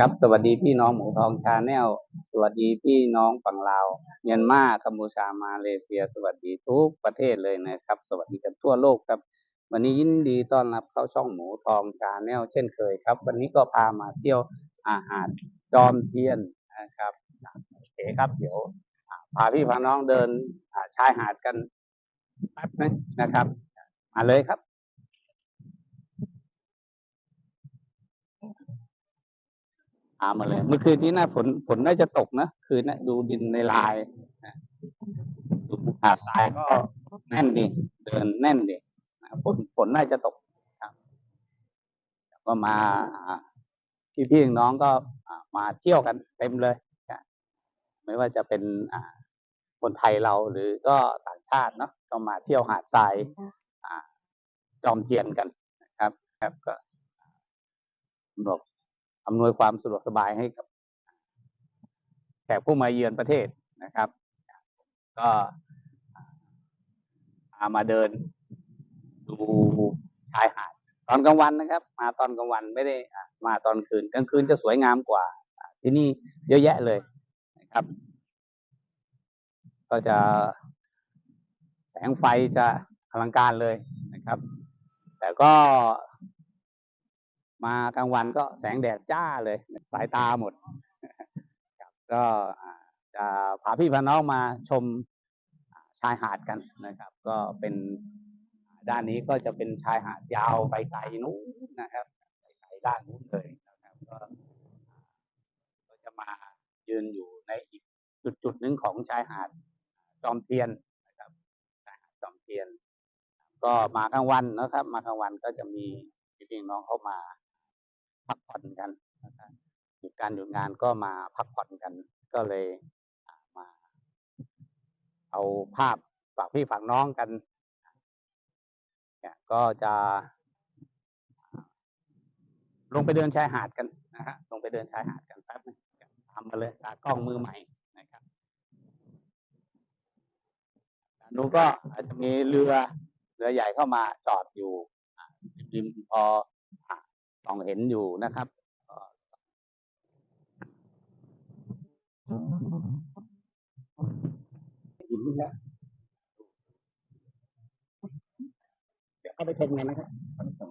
ครับสวัสดีพี่น้องหมูทองชาแนลสวัสดีพี่น้องฝั่งลาวเมียนมากัมพูชามาเลเซีย สวัสดีทุกประเทศเลยนะครับ สวัสดีกันทั่วโลกครับ วันนี้ยินดีต้อนรับเข้าช่องหมูทองชาแนลเช่นเคยครับ วันนี้ก็พามาเที่ยวอาหารจอมเทียนนะครับโอเคครับเดี๋ยวพาพี่พาน้องเดินชายหาดกันแป๊บนึงนะครับ มาเลยครับามมาเลย เมื่อคืนนี้นะฝนฝนน่าจะตกนะคืนนะดูดินในลายนะดูหาดทรายก็แน่นดีเดินแน่นดีนะฝนฝนน่าจะตกครับก็มาพี่พี่ๆน้องๆก็อ่ามาเที่ยวกันเต็มเลยนะไม่ว่าจะเป็นอ่าคนไทยเราหรือก็ต่างชาติเนาะก็มาเที่ยวหาดทรายอ่าจอมเทียนกันนะครับ ครับก็สำหรับ อำนวยความสะดวกสบายให้กับแขกผู้มาเยือนประเทศนะครับ ก็พามาเดินดูชายหาดตอนกลางวันนะครับ มาตอนกลางวันไม่ได้มาตอนคืนกลางคืนจะสวยงามกว่า ที่นี่เยอะแยะเลยนะครับ ก็จะแสงไฟจะอลังการเลยนะครับ แต่ก็ มากลางวันก็แสงแดดจ้าเลย สายตาหมด ก็จะพาพี่พาน้องมาชมชายหาดกันนะครับ ก็เป็นด้านนี้ก็จะเป็นชายหาดยาวไปไกลนู้นนะครับไปไกลด้านนู้นเลยนะครับก็ก็จะมายืนอยู่ในอีกจุดจุดหนึ่งของชายหาดจอมเทียนนะครับชายหาดจอมเทียน ก็มากลางวันนะครับ มากลางวันก็จะมีพี่น้องเข้ามา พักผ่อนกันหยุดการหยุดงานก็มาพักผ่อนกัน ก็เลยมา เอาภาพฝากพี่ฝากน้องกันเนี่ยก็จะ ลงไปเดินชายหาดกันนะฮะลงไปเดินชายหาดกันแป๊บนึงตามมาเลยตากล้องมือใหม่นะครับด้านนู้นก็อาจจะมีเรือเรือใหญ่เข้ามาจอดอยู่ริมพอ อ่ามองเห็นอยู่นะครับก็หินแล้วเดี๋ยวเข้าไปชมกันนะครับเข้าไปชม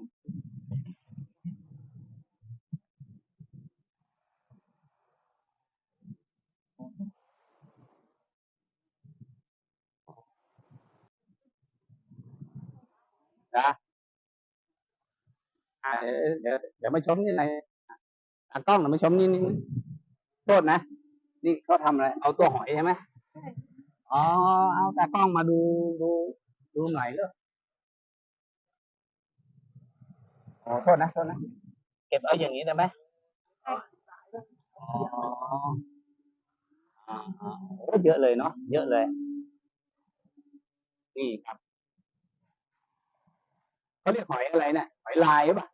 นะอ่า เดี๋ยวเดี๋ยวมาชมนี่ไหนตากล้องหน่อยมาชมนี่นี่โทษนะ นี่เขาทำอะไร เอาตัวหอยใช่ไหมอ๋อ เอาตากล้องมาดูดูดูหน่อยเลยอ๋อโทษนะโทษนะ เก็บเอาอย่างนี้ได้ไหมอ๋ออ่าอ่าโอ้เยอะเลยเนาะเยอะเลย นี่ครับเขาเรียกหอยอะไรเนี่ยหอยลายหรือเปล่า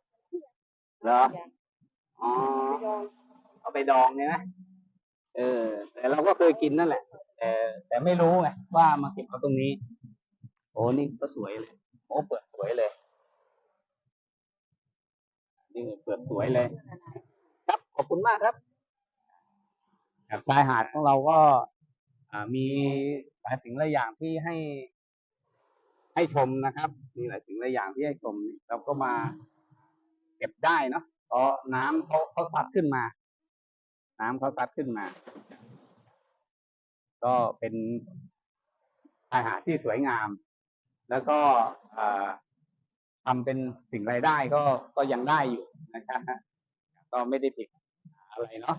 เหรอ อ๋อ เอาไปดองเนี่ยนะ เออ แต่เราก็เคยกินนั่นแหละ แต่แต่ไม่รู้ไงว่ามาเก็บเอาตรงนี้ โอ้นี่ก็สวยเลย โอ้เปลือกสวยเลย นี่เปลือกสวยเลย ครับ ขอบคุณมากครับชายหาดของเราก็อ่ามีหลายสิ่งหลายอย่างที่ให้ให้ชมนะครับ มีหลายสิ่งหลายอย่างที่ให้ชมเราก็มา ก็บได้เนาะเพราะน้ำเขาเขาซัดขึ้นมา น้ำเขาซัดขึ้นมา ก็เป็นชายหาดที่สวยงาม แล้วก็ทำเป็นสิ่งรายได้ก็ก็ยังได้อยู่นะครับก็ไม่ได้ผิดอะไรเนาะ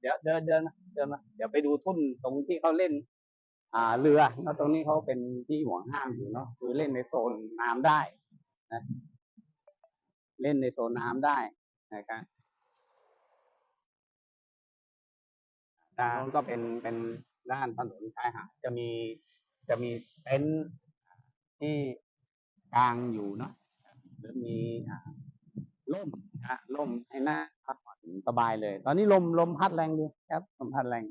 เดี๋ยวเดินเดินเดินมาเดี๋ยวไปดูทุ่นตรงที่เขาเล่น อ่าเรือแล้วตรงนี้เขาเป็นที่ห่วงห้ามอยู่เนาะคือเล่นในโซนน้ำได้นะ เล่นในโซนน้ำได้นะครับด้นก็เป็นเป็นด้านถนนชายหาดจะมีจะมีเต็นท์ที่กลางอยู่เนาะหรือมีอ่มนะร่มให้หน้าพักผ่อนสบายเลย ตอนนี้ลมลมพัดแรงดีครับลมพัดแรง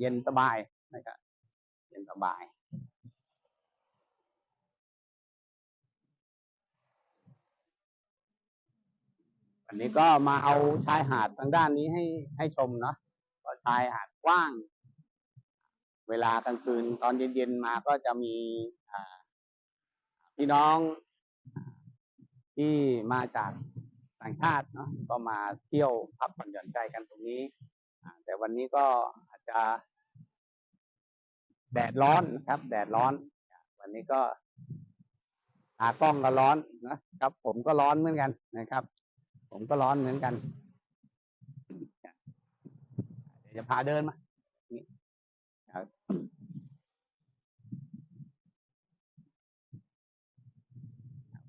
เย็นสบายนะครับเย็นสบาย วันนี้ก็มาเอาชายหาดทางด้านนี้ให้ให้ชมเนาะก็ชายหาดกว้าง เวลากลางคืนตอนเย็นๆมาก็จะมีพี่น้องที่มาจากต่างชาติเนาะก็มาเที่ยวพักผ่อนหย่อนใจกันตรงนี้แต่วันนี้ก็อาจจะ แดดร้อนนะครับ แดดร้อน วันนี้ก็ตากล้องก็ร้อนนะครับ ผมก็ร้อนเหมือนกันนะครับ ผมก็ร้อนเหมือนกัน เดี๋ยวจะพาเดินมา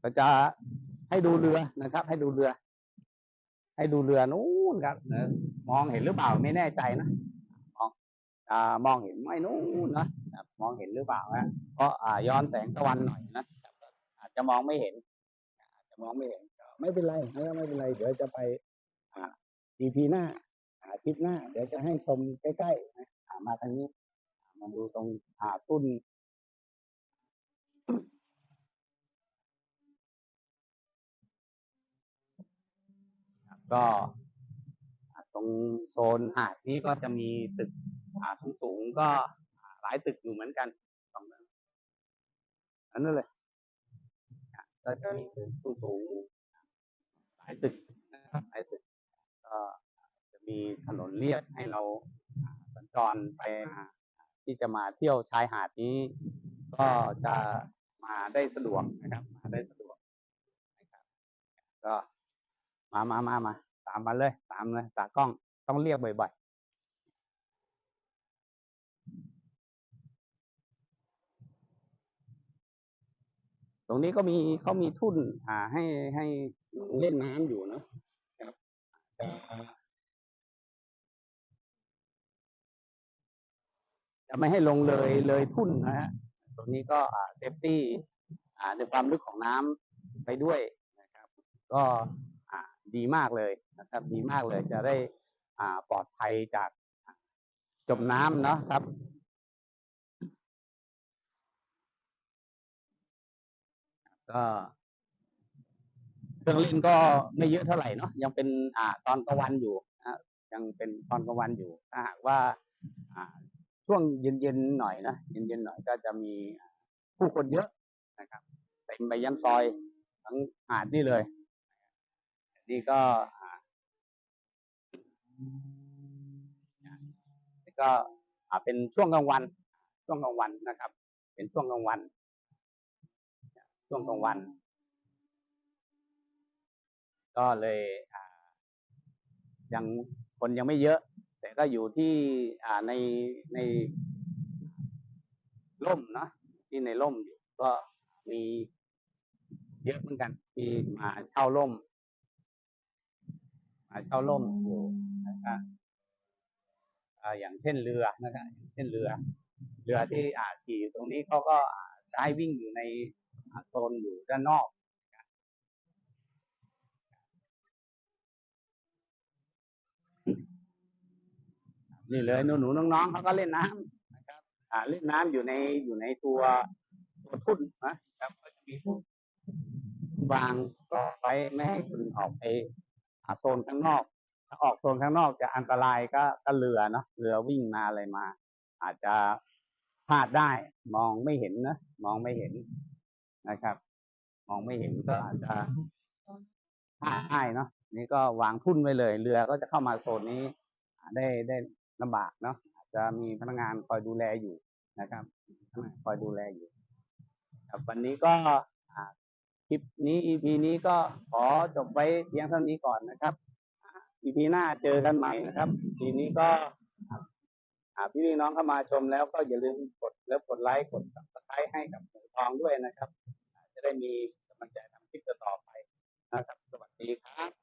ก็จะให้ดูเรือนะครับ ให้ดูเรือ ให้ดูเรือนู้นครับมองเห็นหรือเปล่าไม่แน่ใจนะมองอ่ามองเห็นไหมนู้นนะมองเห็นหรือเปล่าฮะเพราะอ่าย้อนแสงตะวันหน่อยนะอาจจะมองไม่เห็นอาจจะมองไม่เห็น ไม่เป็นไรไม่ไม่เป็นไร เดี๋ยวจะไปอ่า EP หน้าอาทิตย์หน้า เดี๋ยวจะให้ชมใกล้ๆนะมาทางนี้มาดูตรงอ่าตุ้นก็ตรงโซนหาดนี้ก็จะมีตึกอ่าสูงๆก็หลายตึกอยู่เหมือนกันตรงนั้นอันนั้นเลยก็จะมีตึกสูงๆ หลายตึกนะครับหลายตึกก็จะมีถนนเลียบให้เราอ่าสัญจรไปมาที่จะมาเที่ยวชายหาดนี้ ก็จะมาได้สะดวกนะครับ มาได้สะดวกนะครับก็มามามามาตามมาเลย ตามเลยตากล้องต้องเรียกบ่อย รงนี้ก็มีเขามีทุ่นอ่าให้ให้เล่นน้ำอยู่เนอะครับจะไม่ให้ลงเลยเลยทุ่นนะฮะตรงนี้ก็อ่าเซฟตี้อ่าในความลึกของน้ำไปด้วยนะครับ ก็อ่าดีมากเลยนะครับ ดีมากเลยจะได้อ่าปลอดภัยจากจมน้ำเนาะครับ ก็เครื่องเล่นก็ไม่เยอะเท่าไหร่เนาะยังเป็นอ่าตอนกลางวันอยู่นะยังเป็นตอนกลางวันอยู่ถ้าหากว่าอ่า ช่วงเย็นๆหน่อยนะเย็นๆหน่อยก็จะมีผู้คนเยอะนะครับเต็มไปยันซอยทั้งหาดนี่เลย นี่ก็อ่าก็อ่าเป็นช่วงกลางวัน ช่วงกลางวันนะครับ เป็นช่วงกลางวัน ช่วงกลางวัน ก็เลยยังคนยังไม่เยอะ แต่ก็อยู่ที่ในในร่มเนาะที่ในร่มอยู่ก็มีเยอะเหมือนกันที่มาเช่าร่ม มาเช่าร่มอยู่นะครับอย่างเช่นเรือนะครับเช่นเรือ เรือที่อาขี่อยู่ตรงนี้เขาก็อ่าจะให้วิ่งอยู่ใน โซนอยู่ด้านนอกนี่เลยหนูหนูๆน้องๆเขาก็เล่นน้ำนะครับ อ่าเล่นน้ำอยู่ในอยู่ในตัวตัวทุ่นนะครับก็จะมีทุ่นวางก็ไว้ไม่ให้คนออกไปอ่าโซนข้างนอก ถ้าออกโซนข้างนอกจะอันตรายก็ก็เรือเนาะเรือวิ่งมาอะไรมา อาจจะพลาดได้มองไม่เห็นนะมองไม่เห็น นะครับ มองไม่เห็นก็อาจจะพลาดได้เนาะนี่ก็วางทุ่นไว้เลยเรือก็จะเข้ามาโซนนี้อ่าได้ได้ลำบากเนาะอาจจะมีพนักงานคอยดูแลอยู่นะครับพนักงานคอยดูแลอยู่ครับวันนี้ก็อ่าคลิปนี้ EP นี้ก็ขอจบไว้เพียงเท่านี้ก่อนนะครับ EP หน้าเจอกันใหม่นะครับทีนี้ก็ อ่พี่น้องเข้ามาชมแล้วก็อย่าลืมกดแล้วกดไลค์กดสับสไครต์ให้กับหมูทองด้วยนะครับ จะได้มีกำลังใจทำคลิปต่อไปนะครับ สวัสดีครับ